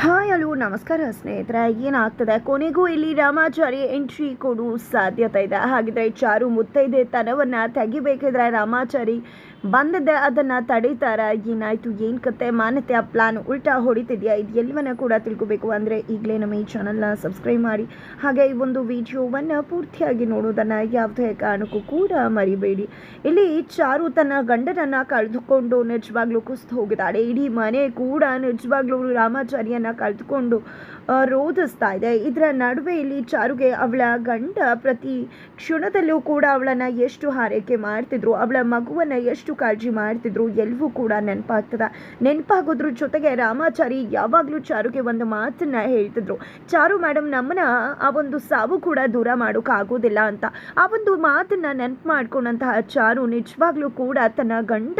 Hi hello ನಮಸ್ಕಾರ ಸ್ನೇಹಿತರೆ. ಏನಾಗ್ತದೆ? ಕೊನೆಗೂ ಇಲ್ಲಿ ರಾಮಾಚಾರಿ ಎಂಟ್ರಿ ಕೊಡು ಸಾಧ್ಯತೆ ಇದೆ. ಹಾಗಿದ್ರೆ ಚಾರು ಮುತ್ತೈದೆ ತನವನ್ನು ತೆಗಿಬೇಕಿದ್ರೆ ರಾಮಾಚಾರಿ ಬಂದಿದ್ದೆ, ಅದನ್ನು ತಡೀತಾರ, ಏನಾಯಿತು, ಏನು ಕತೆ ಆ ಪ್ಲಾನ್ ಉಲ್ಟಾ ಹೊಡಿತಿದೆಯಾ ಇದು ಎಲ್ಲವನ್ನ ಕೂಡ ತಿಳ್ಕೊಬೇಕು ಅಂದರೆ ಈಗಲೇ ನಮ್ಮ ಈ ಚಾನಲ್ನ ಸಬ್ಸ್ಕ್ರೈಬ್ ಮಾಡಿ. ಹಾಗೆ ಈ ಒಂದು ವಿಡಿಯೋವನ್ನು ಪೂರ್ತಿಯಾಗಿ ನೋಡೋದನ್ನು ಯಾವುದೇ ಕಾರಣಕ್ಕೂ ಕೂಡ ಮರಿಬೇಡಿ. ಇಲ್ಲಿ ಚಾರು ತನ್ನ ಗಂಡನನ್ನು ಕಳೆದುಕೊಂಡು ನಿಜವಾಗ್ಲೂ ಕುಸ್ತು ಹೋಗಿದ್ದಾಳೆ. ಇಡೀ ಮನೆ ಕೂಡ ನಿಜವಾಗ್ಲೂ ರಾಮಾಚಾರ್ಯನ ಕಳೆದುಕೊಂಡು ರೋಧಿಸ್ತಾ ಇದೆ. ಇದರ ನಡುವೆ ಇಲ್ಲಿ ಚಾರುಗೆ ಅವಳ ಗಂಡ ಪ್ರತಿ ಕ್ಷಣದಲ್ಲೂ ಕೂಡ ಅವಳನ್ನ ಎಷ್ಟು ಹಾರೈಕೆ ಮಾಡ್ತಿದ್ರು, ಅವಳ ಮಗುವನ್ನ ಎಷ್ಟು ಕಾಳಜಿ ಮಾಡ್ತಿದ್ರು ಎಲ್ಲವೂ ಕೂಡ ನೆನಪಾಗ್ತದೆ. ನೆನಪಾಗೋದ್ರ ಜೊತೆಗೆ ರಾಮಾಚಾರಿ ಯಾವಾಗಲೂ ಚಾರುಗೆ ಒಂದು ಮಾತನ್ನ ಹೇಳ್ತಿದ್ರು. ಚಾರು ಮೇಡಮ್ ನಮ್ಮನ್ನ ಆ ಒಂದು ಸಾವು ಕೂಡ ದೂರ ಮಾಡೋಕ್ಕಾಗೋದಿಲ್ಲ ಅಂತ. ಆ ಒಂದು ಮಾತನ್ನ ನೆನಪು ಮಾಡ್ಕೊಂಡಂತಹ ಚಾರು ನಿಜವಾಗ್ಲೂ ಕೂಡ ತನ್ನ ಗಂಡ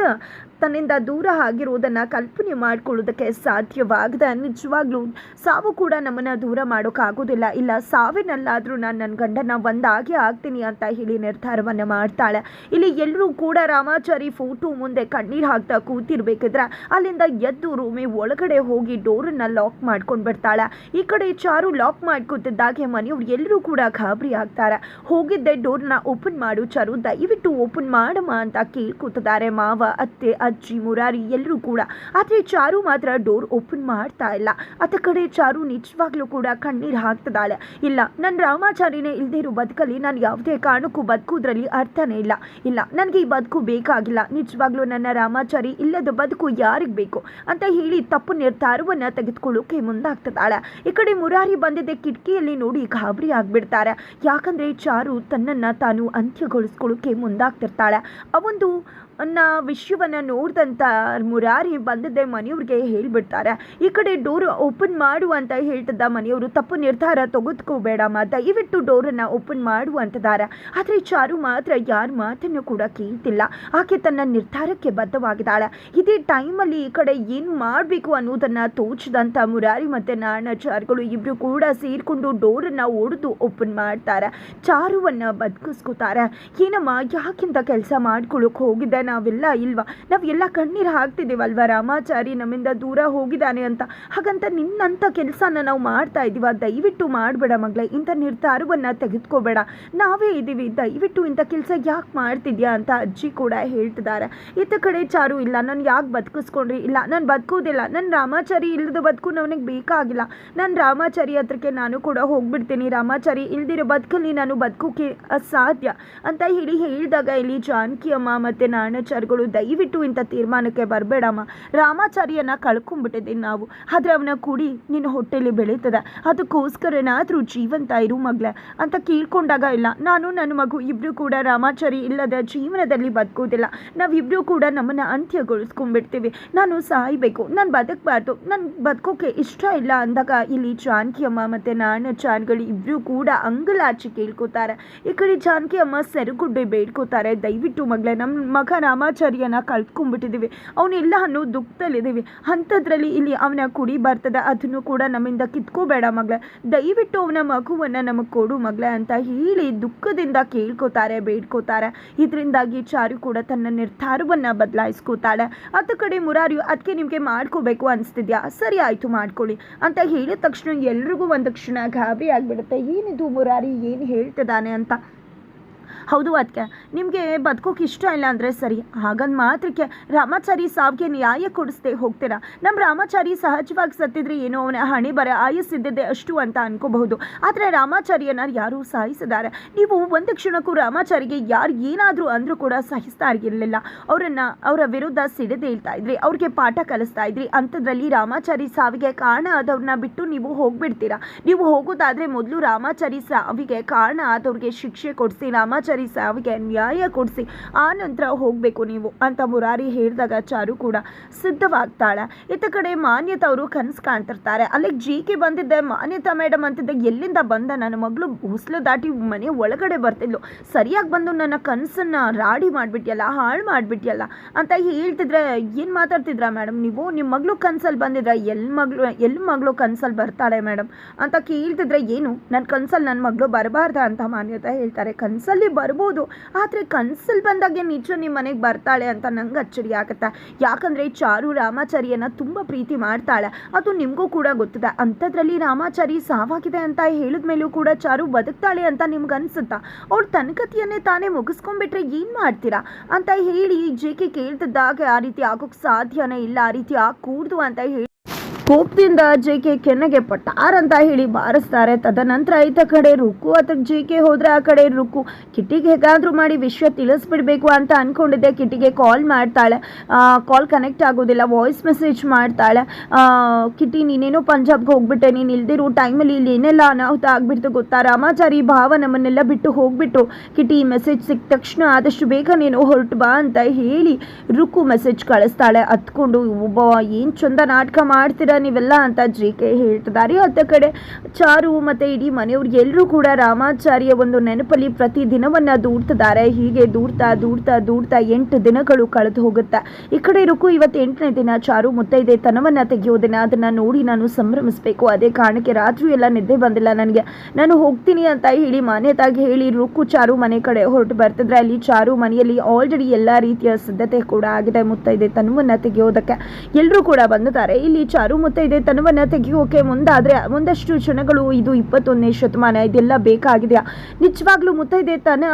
ತನ್ನಿಂದ ದೂರ ಆಗಿರುವುದನ್ನು ಕಲ್ಪನೆ ಮಾಡಿಕೊಳ್ಳೋದಕ್ಕೆ ಸಾಧ್ಯವಾಗದ ನಿಜವಾಗ್ಲೂ ಸಾವು ಕೂಡ ನಮ್ಮನ್ನು ದೂರ ಮಾಡೋಕ್ಕಾಗೋದಿಲ್ಲ ಇಲ್ಲ, ಸಾವಿನಲ್ಲಾದರೂ ನಾನು ನನ್ನ ಗಂಡನ ಒಂದಾಗಿ ಆಗ್ತೀನಿ ಅಂತ ಹೇಳಿ ನಿರ್ಧಾರವನ್ನು ಮಾಡ್ತಾಳೆ. ಇಲ್ಲಿ ಎಲ್ಲರೂ ಕೂಡ ರಾಮಾಚಾರಿ ಫೋಟೋ ಮುಂದೆ ಕಣ್ಣೀರು ಹಾಕ್ತಾ ಕೂತಿರ್ಬೇಕಿದ್ರೆ ಅಲ್ಲಿಂದ ಎದ್ದು ರೂಮಿ ಒಳಗಡೆ ಹೋಗಿ ಡೋರನ್ನ ಲಾಕ್ ಮಾಡ್ಕೊಂಡು ಬಿಡ್ತಾಳೆ. ಈ ಕಡೆ ಚಾರು ಲಾಕ್ ಮಾಡ್ಕೊತಿದ್ದಾಗೆ ಮನೆಯವ್ರು ಎಲ್ಲರೂ ಕೂಡ ಗಾಬರಿ ಆಗ್ತಾರೆ. ಹೋಗಿದ್ದೆ ಡೋರ್ನ ಓಪನ್ ಮಾಡು ಚಾರು, ದಯವಿಟ್ಟು ಓಪನ್ ಮಾಡಮ್ಮ ಅಂತ ಕೇಳ್ಕೊತಿದ್ದಾರೆ ಮಾವ, ಅತ್ತೆ ಅಜ್ಜಿ ಮುರಾರಿ ಎಲ್ಲರೂ ಕೂಡ. ಆದರೆ ಚಾರು ಮಾತ್ರ ಡೋರ್ ಓಪನ್ ಮಾಡ್ತಾ ಇಲ್ಲ. ಆತ ಕಡೆ ಚಾರು ನಿಜವಾಗ್ಲೂ ಕೂಡ ಕಣ್ಣೀರು ಹಾಕ್ತಿದ್ದಾಳೆ. ಇಲ್ಲ ನನ್ನ ರಾಮಾಚಾರಿನೇ ಇಲ್ಲದೆ ಇರೋ ಬದುಕಲ್ಲಿ ನಾನು ಯಾವುದೇ ಕಾರಣಕ್ಕೂ ಬದುಕೋದ್ರಲ್ಲಿ ಅರ್ಥನೇ ಇಲ್ಲ. ಇಲ್ಲ, ನನಗೆ ಈ ಬದುಕು ಬೇಕಾಗಿಲ್ಲ. ನಿಜವಾಗ್ಲೂ ನನ್ನ ರಾಮಾಚಾರಿ ಇಲ್ಲದ ಬದುಕು ಯಾರಿಗೆ ಬೇಕು? ಅಂತ ಹೇಳಿ ತಪ್ಪು ನಿರ್ಧಾರವನ್ನು ತೆಗೆದುಕೊಳ್ಳೋಕೆ ಮುಂದಾಗ್ತಿದ್ದಾಳೆ. ಈ ಕಡೆ ಮುರಾರಿ ಬಂದಿದ್ದ ಕಿಟಕಿಯಲ್ಲಿ ನೋಡಿ ಗಾಬರಿ ಆಗಿಬಿಡ್ತಾರೆ. ಯಾಕಂದರೆ ಚಾರು ತನ್ನನ್ನು ತಾನು ಅಂತ್ಯಗೊಳಿಸ್ಕೊಳ್ಳೋಕೆ ಮುಂದಾಗ್ತಿರ್ತಾಳೆ. ಅವೊಂದು ಅನ್ನ ವಿಷಯವನ್ನು ನೋಡಿದಂಥ ಮುರಾರಿ ಬಂದಿದ್ದೆ ಮನೆಯವ್ರಿಗೆ ಹೇಳಿಬಿಡ್ತಾರೆ. ಈ ಕಡೆ ಡೋರ್ ಓಪನ್ ಮಾಡು ಅಂತ ಹೇಳ್ತಿದ್ದ ಮನೆಯವರು ತಪ್ಪು ನಿರ್ಧಾರ ತೆಗೆದುಕೋಬೇಡಮ್ಮ ದಯವಿಟ್ಟು ಡೋರನ್ನು ಓಪನ್ ಮಾಡು ಆದರೆ ಚಾರು ಮಾತ್ರ ಯಾರ ಮಾತನ್ನು ಕೂಡ ಕೇಳ್ತಿಲ್ಲ. ಆಕೆ ತನ್ನ ನಿರ್ಧಾರಕ್ಕೆ ಬದ್ಧವಾಗಿದ್ದಾಳೆ. ಇದೇ ಟೈಮಲ್ಲಿ ಈ ಕಡೆ ಏನು ಮಾಡಬೇಕು ಅನ್ನೋದನ್ನು ತೋಚದಂಥ ಮುರಾರಿ ಮತ್ತು ನಾಣಾಚಾರ್ಗಳು ಇಬ್ಬರು ಕೂಡ ಸೇರಿಕೊಂಡು ಡೋರನ್ನು ಒಡೆದು ಓಪನ್ ಮಾಡ್ತಾರೆ. ಚಾರುವನ್ನು ಬದುಕಿಸ್ಕೋತಾರೆ. ಏನಮ್ಮ, ಯಾಕಿಂತ ಕೆಲಸ ಮಾಡ್ಕೊಳ್ಳೋಕೆ ಹೋಗಿದ್ದೆ? ನಾವೆಲ್ಲ, ಇಲ್ವಾ? ನಾವೆಲ್ಲ ಕಣ್ಣೀರು ಹಾಕ್ತಿದ್ದೀವಲ್ವ ರಾಮಾಚಾರಿ ನಮ್ಮಿಂದ ದೂರ ಹೋಗಿದ್ದಾನೆ ಅಂತ. ಹಾಗಂತ ನಿನ್ನಂಥ ಕೆಲಸನ ನಾವು ಮಾಡ್ತಾ ಇದ್ದೀವ ದಯವಿಟ್ಟು ಮಾಡಬೇಡ ಮಗಳೇ. ಇಂಥ ನಿರ್ಧಾರವನ್ನು ತೆಗೆದುಕೋಬೇಡ. ನಾವೇ ಇದ್ದೀವಿ ದಯವಿಟ್ಟು ಇಂಥ ಕೆಲಸ ಯಾಕೆ ಮಾಡ್ತಿದ್ಯಾ ಅಂತ ಅಜ್ಜಿ ಕೂಡ ಹೇಳ್ತಿದ್ದಾರೆ. ಇತ್ತ ಕಡೆ ಚಾರು ಇಲ್ಲ. ನಾನು ಯಾಕೆ ಬದುಕಿಸ್ಕೊಂಡ್ರಿ? ಇಲ್ಲ, ನಾನು ಬದುಕೋದಿಲ್ಲ. ನನ್ನ ರಾಮಾಚಾರಿ ಇಲ್ಲದ ಬದುಕು ನನಗೆ ಬೇಕಾಗಿಲ್ಲ. ನಾನು ರಾಮಾಚಾರಿ ಹತ್ರಕ್ಕೆ ನಾನು ಕೂಡ ಹೋಗ್ಬಿಡ್ತೀನಿ. ರಾಮಾಚಾರಿ ಇಲ್ದಿರೋ ಬದುಕಲ್ಲಿ ನಾನು ಬದುಕೋಕೆ ಅಸಾಧ್ಯ ಅಂತ ಹೇಳಿ ಹೇಳಿದಾಗ ಇಲ್ಲಿ ಜಾನಕಿ ಅಮ್ಮ ಮತ್ತು ನಾರಾಯಣಾಚಾರ್ಯಗಳು ದಯವಿಟ್ಟು ಇಂಥ ತೀರ್ಮಾನಕ್ಕೆ ಬರಬೇಡಮ್ಮ. ರಾಮಾಚಾರಿಯನ್ನ ಕಳ್ಕೊಂಡ್ಬಿಟ್ಟಿದ್ದೀನಿ ನಾವು. ಆದರೆ ಅವನ ಕುಡಿ ನಿನ್ನ ಹೊಟ್ಟೆಲಿ ಬೆಳೀತದೆ. ಅದಕ್ಕೋಸ್ಕರನಾದರೂ ಜೀವಂತ ಇರು ಮಗಳೇ. ಅಂತ ಕೇಳ್ಕೊಂಡಾಗ ಇಲ್ಲ. ನಾನು, ನನ್ನ ಮಗು ಇಬ್ಬರು ಕೂಡ ರಾಮಾಚಾರಿ ಇಲ್ಲದ ಜೀವನದಲ್ಲಿ ಬದುಕೋದಿಲ್ಲ ನಾವಿಬ್ಬರೂ ಕೂಡ ನಮ್ಮನ್ನು ಅಂತ್ಯಗೊಳಿಸ್ಕೊಂಡ್ಬಿಡ್ತೀವಿ. ನಾನು ಸಾಯಬೇಕು. ನಾನು ಬದುಕಬಾರ್ದು. ನಾನು ಬದುಕೋಕೆ ಇಷ್ಟ ಇಲ್ಲ ಅಂದಾಗ ಇಲ್ಲಿ ಜಾನಕಿ ಅಮ್ಮ ಮತ್ತು ಚಾನ್ಗಳು ಇಬ್ಬರು ಕೂಡ ಅಂಗಲಾಚಿ ಕೇಳ್ಕೊತಾರೆ. ಈ ಕಡೆ ಜಾನಕಿ ಅಮ್ಮ ಸೆರಗುಡ್ಡೆ ಬೇಡ್ಕೋತಾರೆ. ದಯವಿಟ್ಟು ಮಗಳೇ ನಮ್ಮ ಮಗ ರಾಮಾಚಾರ್ಯನ ಕಳ್ಕೊಂಡ್ಬಿಟ್ಟಿದ್ದೀವಿ. ಅವನಿಲ್ಲ ಅನ್ನೋ ದುಃಖದಲ್ಲಿದ್ದೀವಿ. ಅಂಥದ್ರಲ್ಲಿ ಇಲ್ಲಿ ಅವನ ಕುಡಿ ಬರ್ತದೆ. ಅದನ್ನು ಕೂಡ ನಮ್ಮಿಂದ ಕಿತ್ಕೋಬೇಡ ಮಗಳೇ. ದಯವಿಟ್ಟು ಅವನ ಮಗುವನ್ನು ನಮಗೆ ಕೊಡು ಮಗಳೇ ಅಂತ ಹೇಳಿ ದುಃಖದಿಂದ ಕೇಳ್ಕೊತಾರೆ, ಬೇಡ್ಕೋತಾರೆ. ಇದರಿಂದಾಗಿ ಚಾರು ಕೂಡ ತನ್ನ ನಿರ್ಧಾರವನ್ನು ಬದಲಾಯಿಸ್ಕೋತಾಳೆ. ಅತ್ತ ಕಡೆ ಮುರಾರಿಯು ಅದಕ್ಕೆ ನಿಮಗೆ ಮಾಡ್ಕೋಬೇಕು ಅನಿಸ್ತಿದ್ಯಾ? ಸರಿ ಆಯಿತು ಮಾಡ್ಕೊಳ್ಳಿ. ಅಂತ ಹೇಳಿದ ತಕ್ಷಣ ಎಲ್ರಿಗೂ ಒಂದು ಕ್ಷಣ ಗಾಬರಿ ಆಗಿಬಿಡುತ್ತೆ. ಏನಿದು ಮುರಾರಿ? ಏನು ಹೇಳ್ತಿದ್ದಾನೆ ಅಂತ. ಹೌದು ಅದಕ್ಕೆ ನಿಮಗೆ ಬದುಕೋಕೆ ಇಷ್ಟ ಇಲ್ಲ ಅಂದರೆ ಸರಿ. ಹಾಗಂದು ಮಾತ್ರಕ್ಕೆ ರಾಮಾಚಾರಿ ಸಾವಿಗೆ ನ್ಯಾಯ ಕೊಡಿಸ್ದೆ ಹೋಗ್ತೀರಾ? ನಮ್ಮ ರಾಮಾಚಾರಿ ಸಹಜವಾಗಿ ಸತ್ತಿದ್ರೆ ಏನೋ ಅವನ ಹಣೆ ಬರ ಆಯಸ್ಸಿದ್ದೆ ಅಷ್ಟು ಅಂತ ಅನ್ಕೋಬಹುದು. ಆದರೆ ರಾಮಾಚಾರಿಯನ್ನ ಯಾರೂ ಸಹಿಸಿದ್ದಾರೆ ನೀವು ಒಂದು ಕ್ಷಣಕ್ಕೂ ರಾಮಾಚಾರಿಗೆ ಯಾರು ಏನಾದರೂ ಅಂದರೂ ಕೂಡ ಸಹಿಸ್ತಾ ಇರಲಿಲ್ಲ. ಅವರನ್ನು ಅವರ ವಿರುದ್ಧ ಸಿಡಿದೇಳ್ತಾ ಇದ್ರಿ. ಅವ್ರಿಗೆ ಪಾಠ ಕಲಿಸ್ತಾ ಇದ್ರಿ. ಅಂಥದ್ರಲ್ಲಿ ರಾಮಾಚಾರಿ ಸಾವಿಗೆ ಕಾರಣ ಆದವ್ರನ್ನ ಬಿಟ್ಟು ನೀವು ಹೋಗ್ಬಿಡ್ತೀರಾ? ನೀವು ಹೋಗೋದಾದರೆ ಮೊದಲು ರಾಮಾಚಾರಿ ಸಾವಿಗೆ ಕಾರಣ ಆದವ್ರಿಗೆ ಶಿಕ್ಷೆ ಕೊಡಿಸಿ ರಾಮಾಚಾರಿ ಸಾವಿಗೆ ನ್ಯಾಯ ಕೊಡಿಸಿ, ಆ ನಂತರ ಹೋಗಬೇಕು ನೀವು ಅಂತ ಮುರಾರಿ ಹೇಳಿದಾಗ ಚಾರು ಕೂಡ ಸಿದ್ಧವಾಗ್ತಾಳೆ. ಇತ್ತ ಕಡೆ ಮಾನ್ಯತಾ ಅವರು ಕನಸು ಕಾಣ್ತಿರ್ತಾರೆ. ಅಲ್ಲಿಗೆ ಜಿ ಕೆ ಬಂದಿದ್ದೆ, ಮಾನ್ಯತಾ ಮೇಡಮ್ ಅಂತಿದ್ದೆ, ಎಲ್ಲಿಂದ ಬಂದ? ನನ್ನ ಮಗಳು ಹುಸಲು ದಾಟಿ ಮನೆ ಒಳಗಡೆ ಬರ್ತಿದ್ಲು. ಸರಿಯಾಗಿ ಬಂದು ನನ್ನ ಕನಸನ್ನು ರಾಡಿ ಮಾಡಿಬಿಟ್ಯಲ್ಲ, ಹಾಳು ಮಾಡಿಬಿಟ್ಯಲ್ಲ ಅಂತ ಹೇಳ್ತಿದ್ರೆ ಏನು ಮಾತಾಡ್ತಿದ್ರಾ ಮೇಡಮ್ ನೀವು? ನಿಮ್ಮ ಮಗಳು ಕನಸಲ್ಲಿ ಬಂದಿದ್ರ? ಎಲ್ಲಿ ಮಗಳು ಎಲ್ಲಿ ಮಗಳು ಕನಸಲ್ಲಿ ಬರ್ತಾಳೆ ಮೇಡಮ್ ಅಂತ ಕೇಳ್ತಿದ್ರೆ ಏನು? ನನ್ನ ಕನಸಲ್ಲಿ ನನ್ನ ಮಗಳು ಬರಬಾರ್ದ ಅಂತ ಮಾನ್ಯತಾ ಹೇಳ್ತಾರೆ. ಕನ್ಸಲ್ಲಿ ಬರ್ಬೋದು. ಆದರೆ ಕನಸಲ್ಲಿ ಬಂದಾಗೆ ನಿಜ ನಿಮ್ಮ ಮನೆಗೆ ಬರ್ತಾಳೆ ಅಂತ ನಂಗೆ ಅಚ್ಚರಿ ಆಗುತ್ತೆ. ಯಾಕಂದರೆ ಚಾರು ರಾಮಾಚಾರಿಯನ್ನು ತುಂಬ ಪ್ರೀತಿ ಮಾಡ್ತಾಳೆ. ಅದು ನಿಮಗೂ ಕೂಡ ಗೊತ್ತಿದೆ. ಅಂಥದ್ರಲ್ಲಿ ರಾಮಾಚಾರಿ ಸಾವಾಗಿದೆ ಅಂತ ಹೇಳಿದ ಮೇಲೂ ಕೂಡ ಚಾರು ಬದುಕ್ತಾಳೆ ಅಂತ ನಿಮ್ಗೆ ಅನ್ಸುತ್ತಾ? ಅವಳು ತನ್ನ ಕಥೆಯನ್ನೇ ತಾನೇ ಮುಗಿಸ್ಕೊಂಡ್ಬಿಟ್ರೆ ಏನು ಮಾಡ್ತೀರಾ? ಅಂತ ಹೇಳಿ ಜೆ ಕೆ ಕೇಳ್ತಿದ್ದಾಗ ಆ ರೀತಿ ಆಗೋಕ್ಕೆ ಸಾಧ್ಯನೇ ಇಲ್ಲ. ಆ ರೀತಿ ಆಗಕೂಡ್ದು ಅಂತ ಹೇಳಿ ಕೋಪದಿಂದ ಜೆ ಕೆ ಕೆನ್ನೆಗೆ ಪಟಾರ್ ಅಂತ ಹೇಳಿ ಬಾರಿಸ್ತಾರೆ. ತದನಂತರ ಈತ ಕಡೆ ರುಕ್ಕು ಅಥವಾ ಜೆ ಕೆ ಹೋದ್ರೆ ಆ ಕಡೆ ರುಕ್ಕು. ಕಿಟ್ಟಿಗೆ ಹೇಗಾದ್ರೂ ಮಾಡಿ ವಿಷಯ ತಿಳಿಸ್ಬಿಡ್ಬೇಕು ಅಂತ ಅನ್ಕೊಂಡಿದ್ದೆ. ಕಿಟ್ಟಿಗೆ ಕಾಲ್ ಮಾಡ್ತಾಳೆ. ಕಾಲ್ ಕನೆಕ್ಟ್ ಆಗೋದಿಲ್ಲ ವಾಯ್ಸ್ ಮೆಸೇಜ್ ಮಾಡ್ತಾಳೆ. ಕಿಟ್ಟಿ, ನೀನೇನೋ ಪಂಜಾಬ್ಗೆ ಹೋಗ್ಬಿಟ್ಟೆ, ನೀನು ಇಲ್ದಿರೋ ಟೈಮಲ್ಲಿ ಇಲ್ಲಿ ಏನೆಲ್ಲ ಅನಾಹುತ ಆಗ್ಬಿಡ್ತು ಗೊತ್ತಾ? ರಾಮಾಚಾರಿ ಭಾವ ನಮ್ಮನ್ನೆಲ್ಲ ಬಿಟ್ಟು ಹೋಗ್ಬಿಟ್ಟು ಕಿಟ್ಟಿ ಮೆಸೇಜ್ ಸಿಕ್ಕ ತಕ್ಷಣ ಆದಷ್ಟು ಬೇಗ ನೀನು ಹೊರಟು ಬಾ ಅಂತ ಹೇಳಿ ರುಕ್ಕು ಮೆಸೇಜ್ ಕಳಿಸ್ತಾಳೆ. ಹತ್ಕೊಂಡು ಒಬ್ಬ, ಏನು ಚಂದ ನಾಟಕ ಮಾಡ್ತೀರಾ ನೀವೆಲ್ಲ ಅಂತ ಜಿ ಕೆ ಹೇಳ್ತಿದ್ದಾರೆ. ಅತ್ತ ಕಡೆ ಚಾರು ಮತ್ತು ಇಡೀ ಮನೆಯವ್ರು ಎಲ್ಲರೂ ಕೂಡ ರಾಮಾಚಾರ್ಯ ಒಂದು ನೆನಪಲ್ಲಿ ಪ್ರತಿ ದಿನವನ್ನು ದೂಡ್ತಿದ್ದಾರೆ. ಹೀಗೆ ದೂಡ್ತಾ ದೂಡ್ತಾ ದೂಡ್ತಾ ಎಂಟು ದಿನಗಳು ಕಳೆದು ಹೋಗುತ್ತೆ. ಈ ಕಡೆ ರುಕು ಇವತ್ತು ಎಂಟನೇ ದಿನ ಚಾರು ಮುತ್ತೈದೆ ತನವನ್ನು ತೆಗೆಯೋದಿನ. ಅದನ್ನು ನೋಡಿ ನಾನು ಸಂಭ್ರಮಿಸಬೇಕು. ಅದೇ ಕಾರಣಕ್ಕೆ ರಾತ್ರಿ ಎಲ್ಲ ನಿದ್ದೆ ಬಂದಿಲ್ಲ ನನಗೆ. ನಾನು ಹೋಗ್ತೀನಿ ಅಂತ ಹೇಳಿ ಮಾನ್ಯತಾಗಿ ಹೇಳಿ ರುಕ್ಕು ಚಾರು ಮನೆ ಕಡೆ ಹೊರಟು ಬರ್ತಿದ್ರೆ ಅಲ್ಲಿ ಚಾರು ಮನೆಯಲ್ಲಿ ಆಲ್ರೆಡಿ ಎಲ್ಲ ರೀತಿಯ ಸಿದ್ಧತೆ ಕೂಡ ಆಗಿದೆ ಮುತ್ತೈದೆ ತನವನ್ನು ತೆಗೆಯೋದಕ್ಕೆ. ಎಲ್ಲರೂ ಕೂಡ ಬಂದಿದ್ದಾರೆ. ಇಲ್ಲಿ ಚಾರು ಮುತ್ತೈದೆ ತನವನ್ನು ತೆಗೆಯೋಕೆ ಮುಂದಾದ್ರೆ ಒಂದಷ್ಟು ಜನಗಳು ಇದು ಇಪ್ಪತ್ತೊಂದನೇ ಶತಮಾನ, ಇದೆಲ್ಲ ಬೇಕಾಗಿದೆ. ನಿಜವಾಗ್ಲೂ ಮುತ್ತೈದೆ ತನ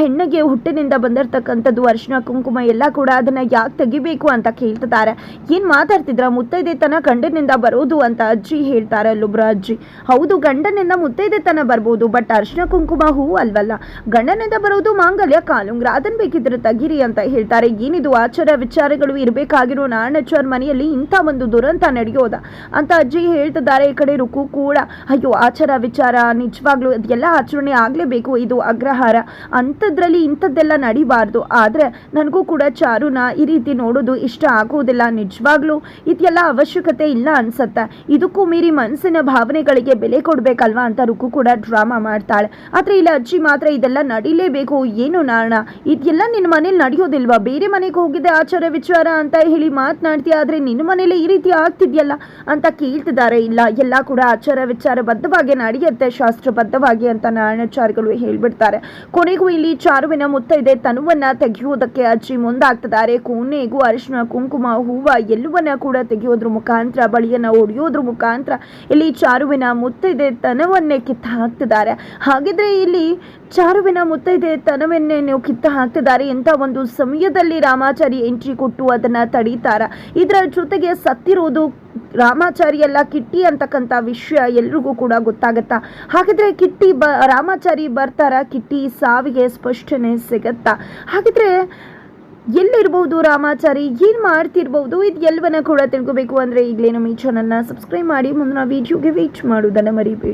ಹೆಣ್ಣಿಗೆ ಹುಟ್ಟಿನಿಂದ ಬಂದಿರತಕ್ಕಂಥದ್ದು ಅರಿಶಿನ ಕುಂಕುಮ ಎಲ್ಲ ಕೂಡ ಅದನ್ನ ಯಾಕೆ ತೆಗಿಬೇಕು ಅಂತ ಕೇಳ್ತಿದ್ದಾರೆ. ಏನ್ ಮಾತಾಡ್ತಿದ್ರ? ಮುತ್ತೈದೆ ತನ ಗಂಡನಿಂದ ಬರೋದು ಅಂತ ಅಜ್ಜಿ ಹೇಳ್ತಾರೆ ಅಲ್ಲೊಬ್ರು ಅಜ್ಜಿ. ಹೌದು, ಗಂಡನಿಂದ ಮುತ್ತೈದೆ ತನ ಬರ್ಬೋದು, ಬಟ್ ಅರಿಶಿನ ಕುಂಕುಮ ಹೂ ಅಲ್ವಲ್ಲ. ಗಂಡನಿಂದ ಬರೋದು ಮಾಂಗಲ್ಯ, ಕಾಲುಂಗ್ರ ಅದನ್ನು ಬೇಕಿದ್ರೆ ತಗಿರಿ ಅಂತ ಹೇಳ್ತಾರೆ. ಏನಿದು ಆಚಾರ ವಿಚಾರಗಳು ಇರಬೇಕಾಗಿರೋ ನಾರಾಯಣಾಚಾರ್ ಮನೆಯಲ್ಲಿ ಇಂಥ ಒಂದು ದುರಂತ ನಡೆಯೋದ ಅಂತ ಅಜ್ಜಿ ಹೇಳ್ತಿದ್ದಾರೆ, ಈ ಕಡೆ ರುಕು ಕೂಡ. ಅಯ್ಯೋ, ಆಚಾರ ವಿಚಾರ, ನಿಜವಾಗ್ಲೂ ಅದೆಲ್ಲ ಆಚರಣೆ ಆಗಲೇಬೇಕು, ಇದು ಅಗ್ರಹಾರ. ಅಂಥದ್ರಲ್ಲಿ ಇಂಥದ್ದೆಲ್ಲ ನಡಿಬಾರ್ದು. ಆದರೆ ನನಗೂ ಕೂಡ ಚಾರುನ ಈ ರೀತಿ ನೋಡೋದು ಇಷ್ಟ ಆಗೋದಿಲ್ಲ, ನಿಜವಾಗ್ಲೂ. ಇದೆಲ್ಲ ಅವಶ್ಯಕತೆ ಇಲ್ಲ ಅನ್ಸತ್ತೆ. ಇದಕ್ಕೂ ಮೀರಿ ಮನಸ್ಸಿನ ಭಾವನೆಗಳಿಗೆ ಬೆಲೆ ಕೊಡ್ಬೇಕಲ್ವಾ ಅಂತ ರುಕು ಕೂಡ ಡ್ರಾಮಾ ಮಾಡ್ತಾಳೆ. ಆದ್ರೆ ಇಲ್ಲಿ ಅಜ್ಜಿ ಮಾತ್ರ ಇದೆಲ್ಲ ನಡಿಲೇಬೇಕು. ಏನು ನಾಣ? ಇದೆಲ್ಲ ನಿನ್ನ ಮನೇಲಿ ನಡೆಯೋದಿಲ್ವಾ? ಬೇರೆ ಮನೆಗೆ ಹೋಗಿದೆ ಆಚಾರ ವಿಚಾರ ಅಂತ ಹೇಳಿ ಮಾತನಾಡ್ತೀಯ, ಆದ್ರೆ ನಿನ್ನ ಮನೇಲಿ ಈ ರೀತಿ ಆಗ್ತಿದ್ಯಲ್ಲ ಅಂತ ಕೇಳ್ತಿದ್ದಾರೆ. ಇಲ್ಲ, ಎಲ್ಲ ಕೂಡ ಆಚಾರ ವಿಚಾರಬದ್ಧವಾಗಿ ನಡೆಯುತ್ತೆ, ಶಾಸ್ತ್ರಬದ್ಧವಾಗಿ ಅಂತ ನಾರಾಯಣಾಚಾರ್ಯಗಳು ಹೇಳ್ಬಿಡ್ತಾರೆ. ಕೊನೆಗೂ ಇಲ್ಲಿ ಚಾರುವಿನ ಮುತ್ತೈದೆ ತನುವನ್ನ ತೆಗೆಯುವುದಕ್ಕೆ ಅಜ್ಜಿ ಮುಂದಾಗ್ತಿದ್ದಾರೆ. ಕೊನೆಗೂ ಅರಿಶಿನ, ಕುಂಕುಮ, ಹೂವ ಎಲ್ಲವನ್ನ ಕೂಡ ತೆಗೆಯೋದ್ರ ಮುಖಾಂತರ, ಬಳಿಯನ್ನ ಒಡೆಯೋದ್ರ ಮುಖಾಂತರ ಇಲ್ಲಿ ಚಾರುವಿನ ಮುತ್ತೈದೆ ತನವನ್ನೇ ಕಿತ್ತ ಹಾಕ್ತಿದ್ದಾರೆ ಹಾಗಿದ್ರೆ ಇಲ್ಲಿ ಚಾರುವಿನ ಮುತ್ತೈದೆ ತನವನ್ನೇ ನೀವು ಕಿತ್ತ ಹಾಕ್ತಿದ್ದಾರೆ ಎಂತ ಒಂದು ಸಮಯದಲ್ಲಿ ರಾಮಾಚಾರಿ ಎಂಟ್ರಿ ಕೊಟ್ಟು ಅದನ್ನ ತಡೀತಾರ? ಇದರ ಜೊತೆಗೆ ಸತ್ತಿರೋದು ರಾಮಾಚಾರಿ ಎಲ್ಲ ಕಿಟ್ಟಿ ಅಂತಕ್ಕಂಥ ವಿಷಯ ಎಲ್ರಿಗೂ ಕೂಡ ಗೊತ್ತಾಗತ್ತಾ? ಹಾಗಿದ್ರೆ ಕಿಟ್ಟಿ ಬ, ರಾಮಾಚಾರಿ ಬರ್ತಾರ, ಕಿಟ್ಟಿ ಸಾವಿಗೆ ಸ್ಪಷ್ಟನೆ ಸಿಗತ್ತಾ? ಹಾಗಿದ್ರೆ ಎಲ್ಲಿರ್ಬೋದು ರಾಮಾಚಾರಿ? ಏನು ಮಾಡ್ತಿರ್ಬೋದು? ಇದು ಎಲ್ಲವನ್ನ ಕೂಡ ತಿಳ್ಕೊಬೇಕು ಅಂದರೆ ಈಗಲೇ ನಮ್ಮ ಈ ಚಾನಲ್ನ ಸಬ್ಸ್ಕ್ರೈಬ್ ಮಾಡಿ, ಮುಂದಿನ ವೀಡಿಯೋಗೆ ವೀಚ್ ಮಾಡೋದನ್ನು ಮರಿಬೇಡಿ.